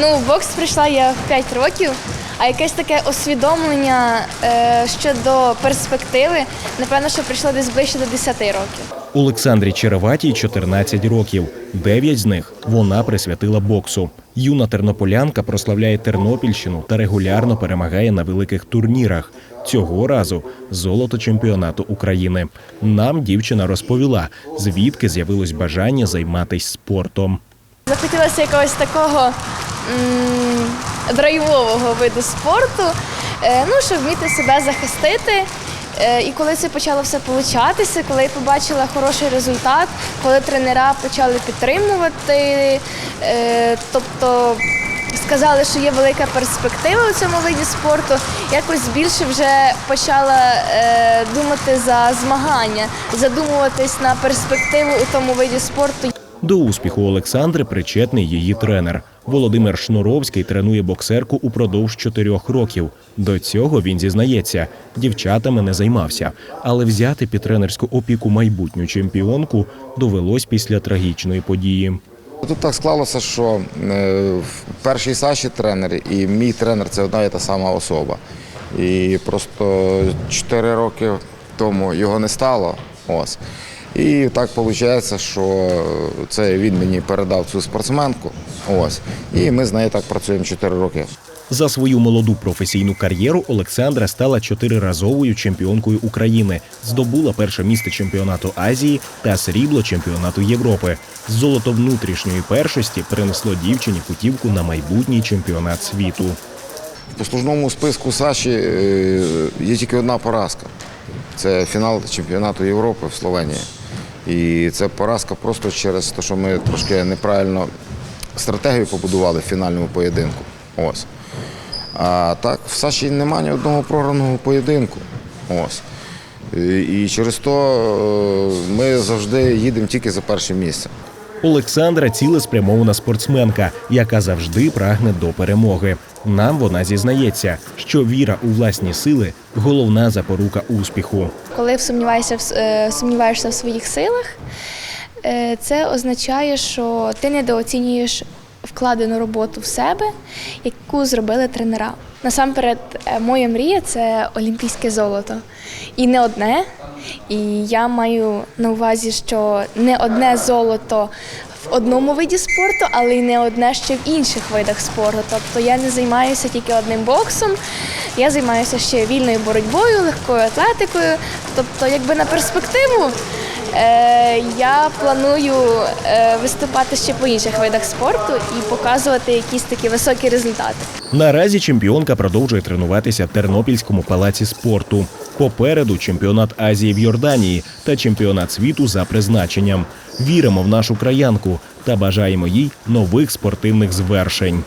Ну, в бокс прийшла я в 5 років, а якесь таке усвідомлення е, щодо перспективи, напевно, що прийшло десь ближче до 10 років. Олександрі Череватій 14 років. Дев'ять з них вона присвятила боксу. Юна тернополянка прославляє Тернопільщину та регулярно перемагає на великих турнірах. Цього разу золото чемпіонату України. Нам дівчина розповіла, звідки з'явилось бажання займатися спортом. Захотілося якогось такого драйвового виду спорту, е, ну, щоб вміти себе захистити. Е, І коли це почало все получатися, коли я побачила хороший результат, коли тренера почали підтримувати, е, тобто сказали, що є велика перспектива у цьому виді спорту, якось більше вже почала думати за змагання, задумуватись на перспективу у тому виді спорту. До успіху Олександри причетний її тренер. Володимир Шнуровський тренує боксерку упродовж чотирьох років. До цього він зізнається, дівчатами не займався, але взяти під тренерську опіку майбутню чемпіонку довелось після трагічної події. Тут так склалося, що е, перший Саші тренер і мій тренер це одна і та сама особа. І просто 4 роки тому його не стало. Ось. І так виходить, що це він мені передав цю спортсменку. Ось. І ми з нею так працюємо 4 роки. За свою молоду професійну кар'єру Олександра стала чотириразовою чемпіонкою України, здобула перше місце чемпіонату Азії та срібло чемпіонату Європи. Золото внутрішньої першості принесло дівчині путівку на майбутній чемпіонат світу. В послужному списку Саші е, є тільки одна поразка. Це фінал чемпіонату Європи в Словенії. І це поразка просто через те, що ми трошки неправильно стратегію побудували в фінальному поєдинку. Ось. А так, в Саші немає ні одного програного поєдинку. Ось. І, через то е, ми завжди їдемо тільки за перше місце. Олександра цілеспрямована спортсменка, яка завжди прагне до перемоги. Нам вона зізнається, що віра у власні сили головна запорука успіху. Коли сумніваєшся, е, сумніваєшся в своїх силах, е, це означає, що ти недооцінюєш вкладену роботу в себе, яку зробили тренера. Насамперед, е, моя мрія це олімпійське золото. І не одне. І я маю на увазі, що не одне золото в одному виді спорту, але й не одне ще в інших видах спорту. Тобто я не займаюся тільки одним боксом, я займаюся ще вільною боротьбою, легкою атлетикою. Тобто, якби на перспективу я планую е, виступати ще по інших видах спорту і показувати якісь такі високі результати. Наразі чемпіонка продовжує тренуватися в Тернопільському палаці спорту. Попереду чемпіонат Азії в Йорданії та чемпіонат світу за призначенням. Віримо в нашу краянку та бажаємо їй нових спортивних звершень.